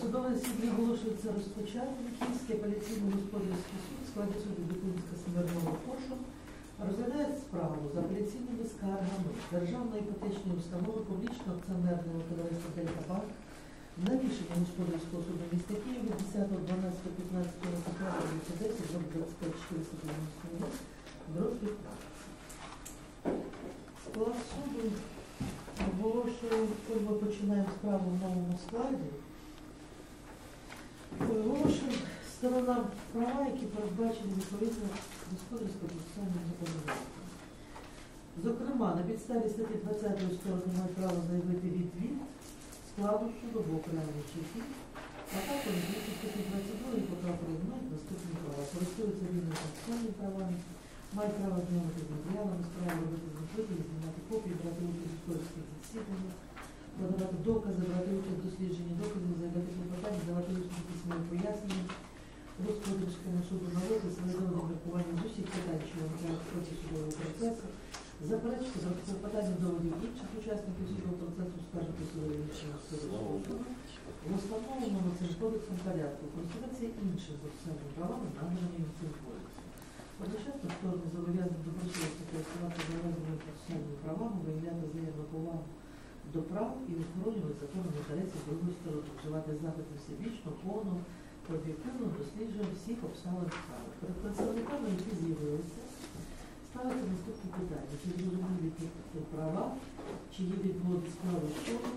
судове засідання оголошується розпочатим. Київський апеляційний господарський суд в складі суду Дикунська Смирнова Кошу розглядає справу з апеляційними скаргами Державної іпотечної установи публічного акціонерного товариства Дельтабанк на рішення господарського суду міста Києва від 10.12.15 року право 10 до 25 491 дроб 15. Склад суду оголошую, коли ми починаємо справу в новому складі. Оголошую сторонам права, які передбачені відповідно господарського процесуального законодавства. Зокрема, на підставі статті 20 сторони мають право заявити відвід складу суду в окремій а також відповідно статті 22 пока приймають наступні права. Користуються рівними процесуальними правами, мають право знайомити з матеріалами справи, робити запити, знімати копії, брати участь у господарських засіданнях, подавати докази, брати участь в дослідженні доказів, заявляти клопотання, давати усні письмові пояснення, господарському суду наводити своє міркування з усіх питань, що виникають в ході судового процесу, заперечити за клопотання доводів інших учасників судового процесу, скажете судові рішення судового суду, в установленому цим кодексом порядку, користуватися іншими процесуальними правами, наданими їм цим кодексом. Одночасно сторони зобов'язані добросовісно користуватися належними процесуальними правами, виявляти взаємну повагу до прав і охоронювати законом інтересів другої сторони, вживати заходи всебічно, повно, об'єктивно досліджує всіх обставин справи. Перед представниками, які з'явилися, ставити наступні питання. Чи зрозумілі права, чи є відводи справи щодо,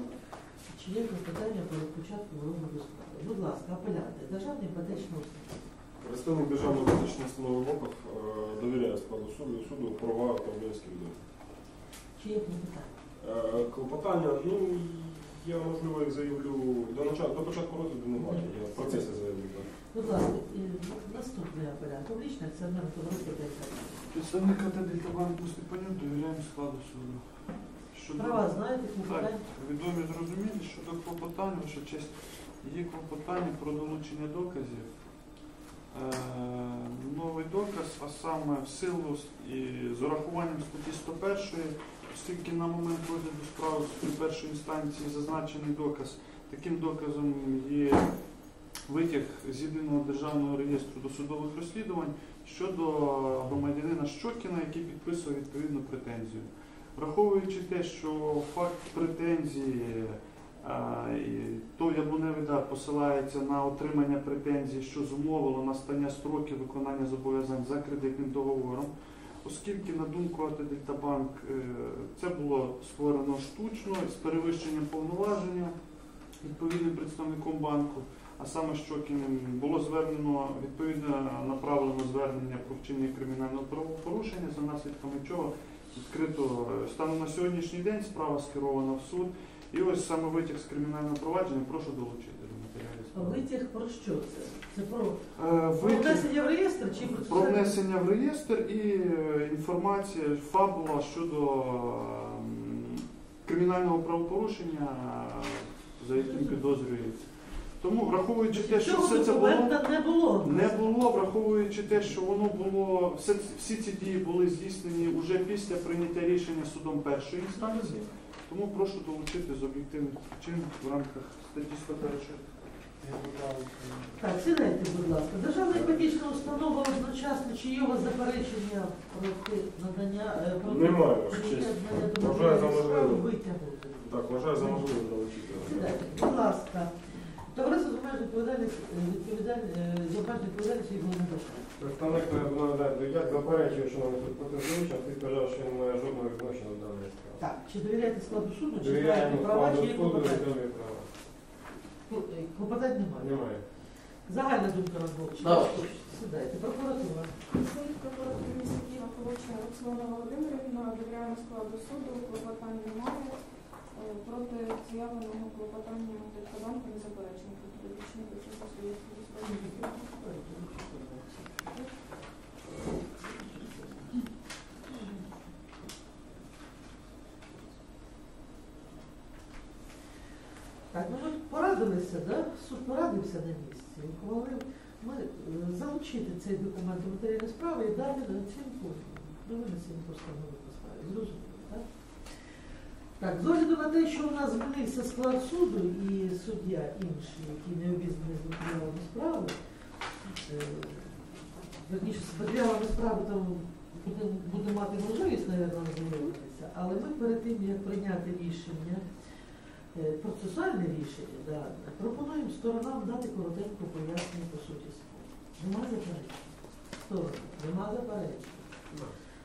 чи є питання перед початком розгляду справи. Будь ласка, апелянти, державна іпотечна установа. Представник Державної політичної установи ВОКОВ е, довіряє складу суду, суду права та обов'язки людини. Чи є клопотання? Е, Клопотання, ну я можливо їх заявлю до начала, до початку розгляду немає. Я в процесі заявлю. так. Будь ласка, і наступний апелянт. Публічне акціонерне товариство ДНК. Представника та Дельтабанку Степаню довіряємо складу суду. Щодо Права знаєте, так, клопотання? відомі зрозумілі, щодо клопотань, ваша честь, є клопотання про долучення доказів. Е, новий доказ, а саме в силу і з урахуванням статті 101, оскільки на момент розгляду справи в суді першої інстанції зазначений доказ, таким доказом є витяг з єдиного державного реєстру досудових розслідувань щодо громадянина Щокіна, який підписує відповідну претензію. Враховуючи те, що факт претензії той не видат посилається на отримання претензій, що зумовило настання строків виконання зобов'язань за кредитним договором, оскільки, на думку АТ е, це було створено штучно з перевищенням повноваження відповідним представником банку, а саме Щокіним, було звернено відповідно направлено звернення про вчинення кримінального правопорушення, за наслідками чого відкрито е, станом на сьогоднішній день справа скерована в суд. І ось саме витяг з кримінального провадження прошу долучити. Витяг про що це? Це про, Е, про внесення в реєстр чи про про внесення в реєстр і інформація, фабула щодо кримінального правопорушення, е, за яким підозрюється. Тому, враховуючи те, що все це було. не було. Не було, враховуючи те, що воно було, все, всі ці дії були здійснені вже після прийняття рішення судом першої інстанції. Тому прошу долучити з об'єктивних причин в рамках статті 101. Так, сідайте, будь ласка. Державна іпотечна установа одночасно, чи є у вас заперечення проти надання е, проти Немає, ваша честь. надання до Вважаю за матеріалів справи можливе. витягнути? Так, вважаю за можливе долучити. Сідайте, будь ласка. Товариство з обмеженою відповідальністю відповідаль- е, з обмеженою відповідальністю його не дошли. Представник надати, як заперечую, що нам тут протизручно, ти сказав, що не має жодного відношення до даної справи. Так, чи довіряєте складу суду, чи Довіряємо знаєте права, чи є суду клопотання? відомі права. Кло- Клопотань немає. Немає. Загальна думка хочете? Сідайте. Прокуратура. Представник прокуратури міста Києва Колочна Оксана Володимирівна довіряємо складу суду, клопотань немає. Е, Проти з'явленого клопотання Дельтабанку не заперечено. Тобто річний процес своєї Так, ну ми порадилися, да? Суд порадився на місці, ухвалив ми е, залучити цей документ до матеріальної справи і дати на оцінку до винесення постанови по справі. Зрозуміло, так? Так, з огляду на те, що у нас змінився склад суду і суддя інший, який не обізнаний з матеріалами справи, е, верніше, з матеріалами справи там буде, буде мати можливість, мабуть, ознайомитися, але ми перед тим, як прийняти рішення, процесуальне рішення, да, пропонуємо сторонам дати коротеньку пояснення по суті справи. Нема заперечень? Сторона, нема заперечень.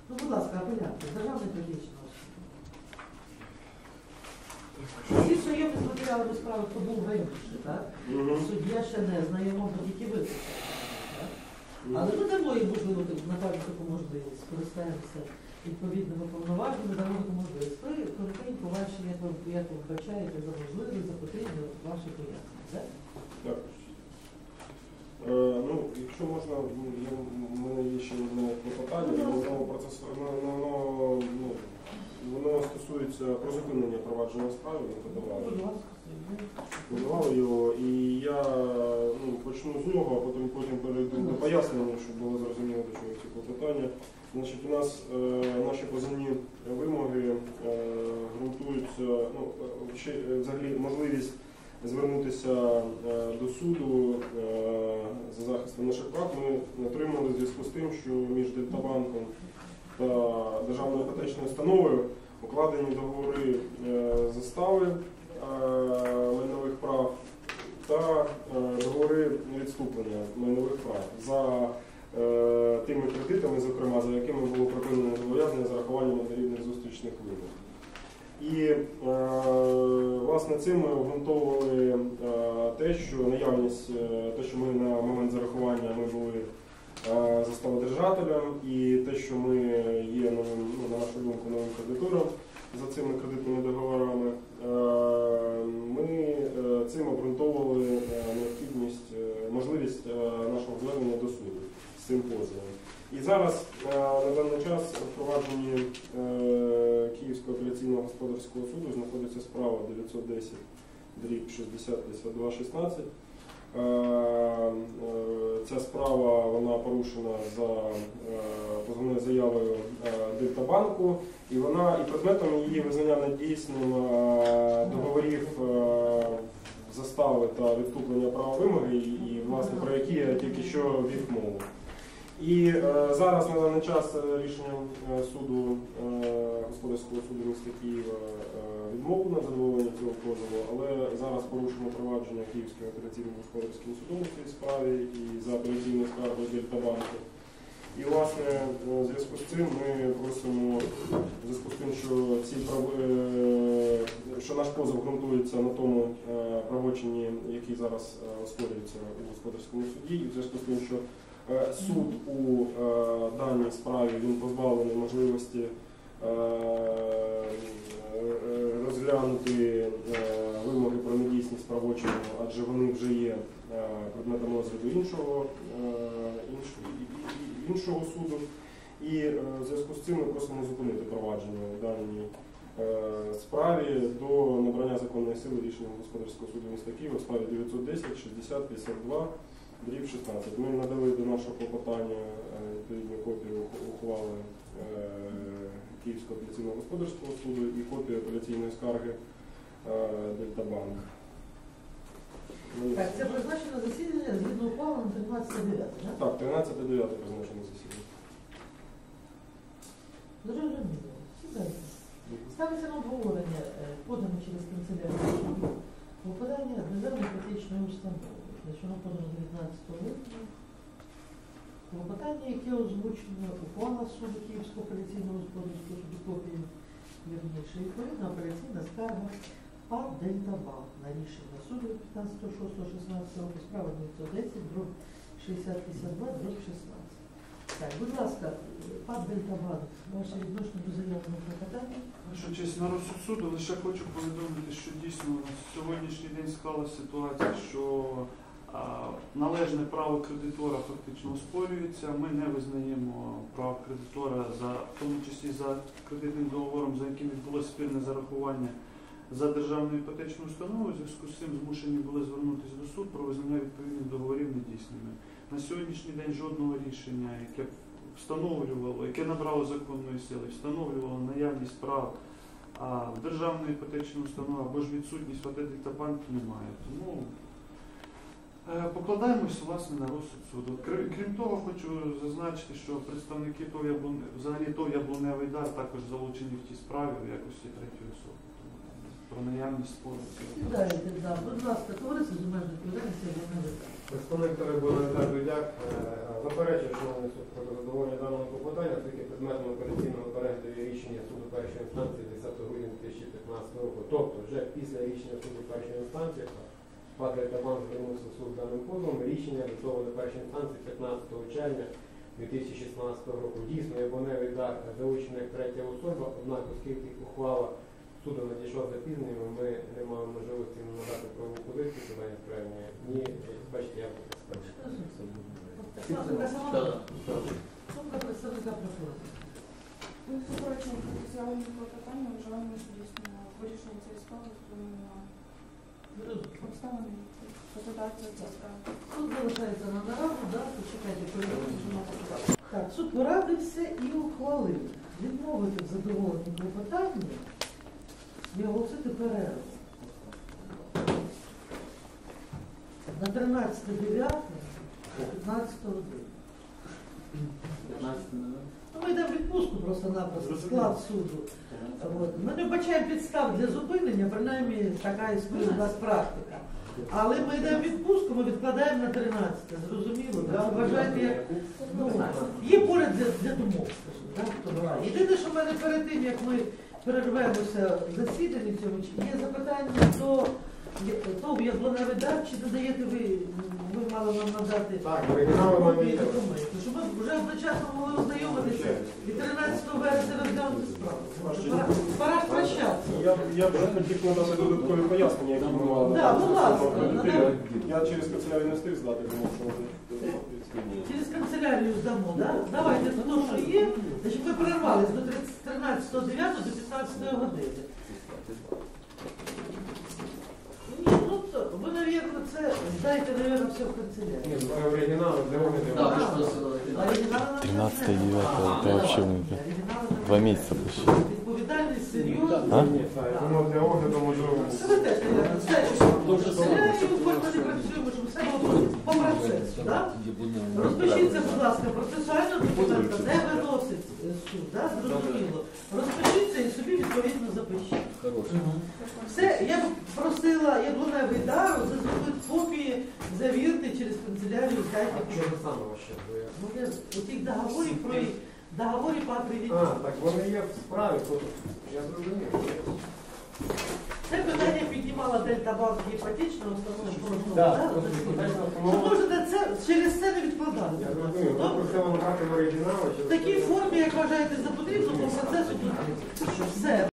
Ну, будь ласка, апеляція, державний публічний Всі знайомі з матеріалами справи, хто був раніше, так? Суддя ще не знайомо, бо тільки виписав. Але ми дамо їм можливо напевно таку можливість, скористаємося відповідними повноваженнями, таку можливість. Ви коротенько ваші, як ви, як вбачаєте за можливість, за потрібне ваші пояснення. Так? Так. Е, ну, якщо можна, ну, я, в мене є ще одне клопотання, на ласка. воно, процес, воно, воно, ну, стосується призупинення провадження справи, ми подавали. Подавали його, і я ну, почну з нього, а потім, потім перейду до пояснення, щоб було зрозуміло, до чого ці клопотання. Значить, у нас е, наші позивні вимоги е, ґрунтуються, ну, ще, е, взагалі можливість звернутися е, до суду е, за захистом наших прав ми отримали в зв'язку з тим, що між Дельтабанком та Державною іпотечною установою укладені договори е, застави е, майнових прав та е, договори відступлення майнових прав за тими кредитами, зокрема, за якими було припинено зобов'язання з рахуванням однорідних зустрічних вимог. І власне цим ми обґрунтовували те, що наявність, те, що ми на момент зарахування ми були е, заставодержателем, і те, що ми є новим, ну, на нашу думку, новим кредитором за цими кредитними договорами, е, ми е, цим обґрунтовували необхідність, можливість нашого звернення до суду з цим позовом. І зараз на даний час у провадженні е, Київського апеляційного господарського суду знаходиться справа 910 дріб 60 52 16. Е, е, Ця справа вона порушена за е, позовною заявою Дельтабанку, і вона і предметом її визнання недійсним договорів застави та відступлення права вимоги, і, власне про які я тільки що вів мову. І е, зараз на даний час е, рішенням е, суду господарського суду міста Києва відмовлено задоволення цього позову, але зараз порушено провадження Київським апеляційним господарським судом в цій справі і за апеляційною скаргою Дельтабанку. І власне в зв'язку з цим ми просимо, в зв'язку з тим, що ці прав- е, що наш позов ґрунтується на тому правочині, який зараз оспорюється у господарському суді, і в зв'язку з тим, що суд у е, даній справі він позбавлений можливості е, е, розглянути е, вимоги про недійсність правочину, адже вони вже є е, предметом розгляду іншого, е, іншого, суду. І е, в зв'язку з цим ми просимо зупинити провадження у даній е, справі до набрання законної сили рішення господарського суду міста Києва в справі 910 60 52 Дріб 16. Ми надали до нашого клопотання е, відповідну копію ухвали е, Київського апеляційного господарського суду і копію апеляційної скарги е, Дельтабанк. Ну, Так, це призначено засідання згідно ухвали на 13.9, так? Так, 13.9 призначено засідання. Зрозуміло. Сідайте. Ставиться на обговорення, подано через канцелярію попадання державної іпотечної установи. Воно подано 19 липня. Клопотання, яке озвучено ухвала суду Київського апеляційного господарського суду копії вірніше, відповідно апеляційна скарга ПАД Дельтабанк на рішення суду від 15.06.16 року справа 910, дроб 6052, дроб 16. Так, будь ласка, пан Дельтабанк, ваше відношення до заявленого клопотання? Ваша честь, на розсуд суду лише хочу повідомити, що дійсно на сьогоднішній день склалася ситуація, що належне право кредитора фактично оспорюється. Ми не визнаємо прав кредитора за в тому числі за кредитним договором, за яким відбулося спільне зарахування за державною іпотечною установою. Зв'язку з цим змушені були звернутися до суду про визнання відповідних договорів недійсними. На сьогоднішній день жодного рішення, яке встановлювало, яке набрало законної сили, встановлювало наявність прав державної іпотечної установи або ж відсутність в АТ Дельтабанк немає. Тому покладаємось власне на розсуд суду. Крім того, хочу зазначити, що представники ТОВ Яблуне, взагалі ТОВ Яблуневий дар також залучені в тій справі в якості третьої особи. Про наявність спору. Сідайте, да, будь ласка, товариство з обмеженою відповідальністю. Представник Теребонедар Дудяк е, заперечує, що вони суд про задоволення даного клопотання, оскільки предметом операційного перегляду є рішення суду першої інстанції 10 грудня 2015 року. Тобто вже після рішення суду першої інстанції Патрій Табан звернувся в суд даним позовом. Рішення відсоване першої інстанції 15 червня 2016 року. Дійсно, Ябоневий дар залучена як третя особа, однак, оскільки ухвала суду надійшла запізненням, ми не маємо можливості надати правову позицію по даній справі. Ні, бачите, я скажу. Сумка сама. Сумка представника прокурора. Ну, Заперечення проти з'явлення клопотання вважаємо, що дійсно вирішення цієї справи Суд залишається на нараду, да, почекайте, переговоримо. Так, суд порадився і ухвалив відмовити в задоволенні клопотання і оголосити перерву. На 13.09, 15 годину. Ну, йдемо відпустку просто-напросто, склад суду. От. Ми не вбачаємо підстав для зупинення, принаймні така існує у нас практика. Але ми йдемо відпустку, ми відкладаємо на 13, зрозуміло? Так? Вважайте, як ну, є поряд для, для думок. скажімо. Єдине, що в мене перед тим, як ми перервемося в засіданні цьому, є запитання до дар, чи додаєте ви, ви мали нам надати Так, оригінали вам копії щоб ми вже одночасно могли ознайомитися і 13 вересня розглянути справу. Пора, ж прощатися. Я, я б вже хотів надати додаткові пояснення, які ми мали. Да, будь ласка, Я через канцелярію не встиг здати, тому що Через канцелярію здамо, да? Давайте то, що є. Значить, ми перервались до 13.09 до 15 години. Ні, ну то, ви, навірно, це здайте, навірно, все в Ні, канцелярію. ну, це оригінали для огляду. Да, А, вы что, оригінали нам 13 не треба. 9 А, это ну, вообще давайте. много. Оригінали нам Два не месяца треба. почти. Відповідальність, серйозно. А? Ні, так, я думав, для огляду можливо. Це ви теж не треба. Знаєте, що канцелярію кожен не працюємо, щоб все було по процесу, так? Розпишіться, будь ласка, процесуально документа не виносить е, суд, да? зрозуміло. Розпишіться і собі відповідно запишіть. Все, я б просила яблуневий дару, зробити копії, завірте через канцелярію, ваше? Ну, у тих договорів про договорі по А, так вони є в справі, то я зрозумів. Це питання піднімала Дельта Банк іпотечного прошлого. Да, да, просто іпотечна Що установа. можете це через це не відкладати? Я розумію, Ви Добре? просили надати в оригінали. В такій формі, як вважаєте за потрібно, по процесу тут. Все.